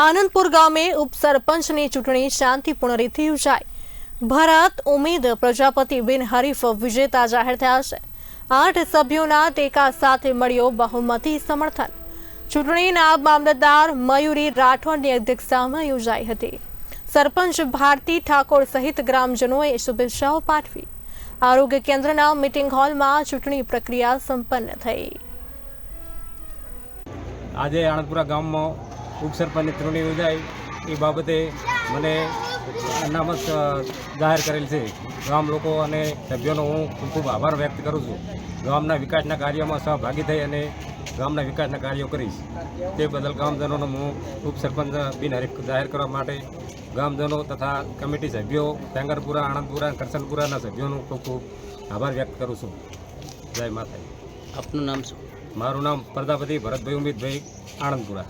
આનંદપુર ગામે ઉપસરપંચની ચૂંટણી શાંતિપૂર્ણ રીતે યોજાઈ. ભરત ઉમેદ પ્રજાપતિ બિનહરીફ વિજેતા જાહેર થયા છે. આઠ સભ્યોના ટેકા સાથે મળ્યો બહુમતી સમર્થન. ચૂંટણીના મામલતદાર મયુરી રાઠોડની અધ્યક્ષતામાં યોજાઈ હતી. સરપંચ ભારતી ઠાકોર સહિત ગ્રામજનોએ શુભેચ્છાઓ પાઠવી. આરોગ્ય કેન્દ્રના મિટિંગ હોલમાં ચૂંટણી પ્રક્રિયા સંપન્ન થઈ. આજે આણંદપુરા ગામમાં ઉપસરપંચની ચૂંટણી યોજાય એ બાબતે મને અનામત જાહેર કરેલ છે. ગામ લોકો અને સભ્યોનો હું ખૂબ ખૂબ આભાર વ્યક્ત કરું છું. ગામના વિકાસના કાર્યોમાં સહભાગી થઈ અને ગામના વિકાસના કાર્યો કરીશ. તે બદલ ગામજનોનો હું ઉપસરપંચ બિનહરીફ જાહેર કરવા માટે ગામજનો તથા કમિટી સભ્યો ટેંગરપુરા આણંદપુરા કરસનપુરાના સભ્યોનો ખૂબ ખૂબ આભાર વ્યક્ત કરું છું. જય માતા આપનું નામ શું? મારું નામ પ્રજાપતિ ભરતભાઈ ઉમિતભાઈ આણંદપુરા.